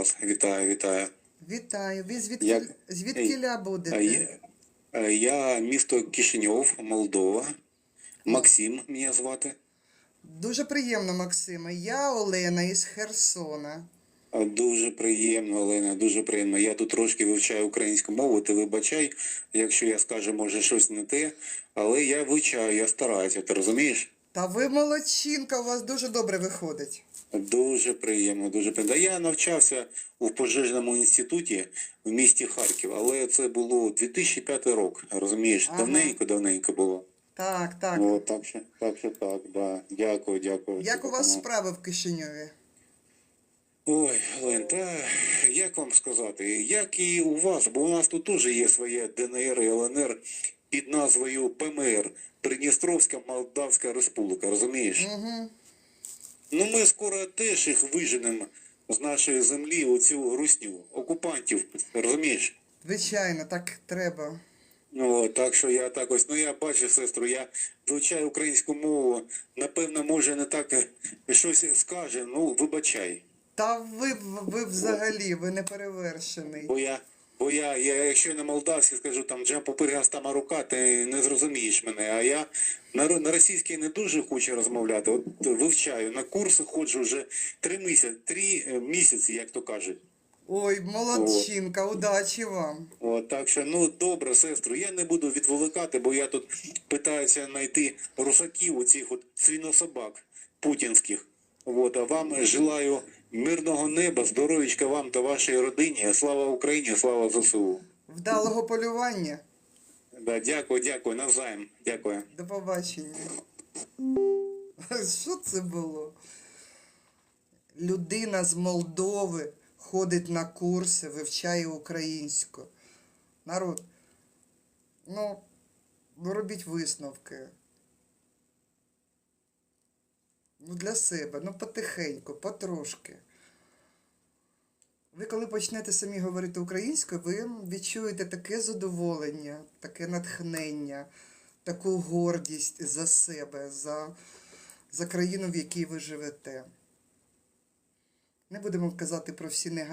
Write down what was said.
вас. Вітаю, вітаю. Вітаю. Ви звідки, Як- звідкіля будете? Я, я місто Кишиньов, Молдова. Максим мене звати. Дуже приємно, Максиме. Я Олена із Херсона. Дуже приємно, Олена, дуже приємно. Я тут трошки вивчаю українську мову, ти вибачай, якщо я скажу, може, щось не те, але я вивчаю, я стараюся, ти розумієш? Та ви молодчинка, у вас дуже добре виходить. Дуже приємно, дуже приємно. Я навчався у пожежному інституті в місті Харків, але це було 2005 рік, розумієш, Ага. давненько, давненько було. Так, так. О, так що, так що так, да. Дякую, дякую. Як у вас справи в Кишиньові? Ой, Лен, та як вам сказати, як і у вас, бо у нас тут теж є своє ДНР і ЛНР під назвою ПМР Придністровська Молдавська Республіка, розумієш? Угу. Ну ми скоро теж їх виженемо з нашої землі у цю русню, окупантів, розумієш? Звичайно, так треба. Ну, так що я так ось, ну я бачу, сестру, я вивчаю українську мову, напевно, може не так е, щось скаже, ну вибачай. Та ви, ви взагалі, ви не перевершений. Бо я, бо я, я якщо на молдавській скажу там джампу пиргаста рука, ти не зрозумієш мене. А я на, на російській не дуже хочу розмовляти. От вивчаю, на курси ходжу вже три місяці, три е, місяці, як то кажуть. Ой, молодчинка, удачі вам. От, так що, ну добре, сестру, я не буду відволікати, бо я тут питаюся знайти русаків, оцих от свинособак путінських. От, а вам желаю мирного неба, здоров'ячка вам та вашій родині. Слава Україні, слава ЗСУ. Вдалого полювання. Да, дякую, дякую, навзаєм. Дякую. До побачення. Що це було? Людина з Молдови ходить на курси, вивчає українську. Народ, ну, робіть висновки. Ну, для себе, ну потихеньку, потрошки. Ви коли почнете самі говорити українською, ви відчуєте таке задоволення, таке натхнення, таку гордість за себе, за, за країну, в якій ви живете. Не будемо казати про всі негативні.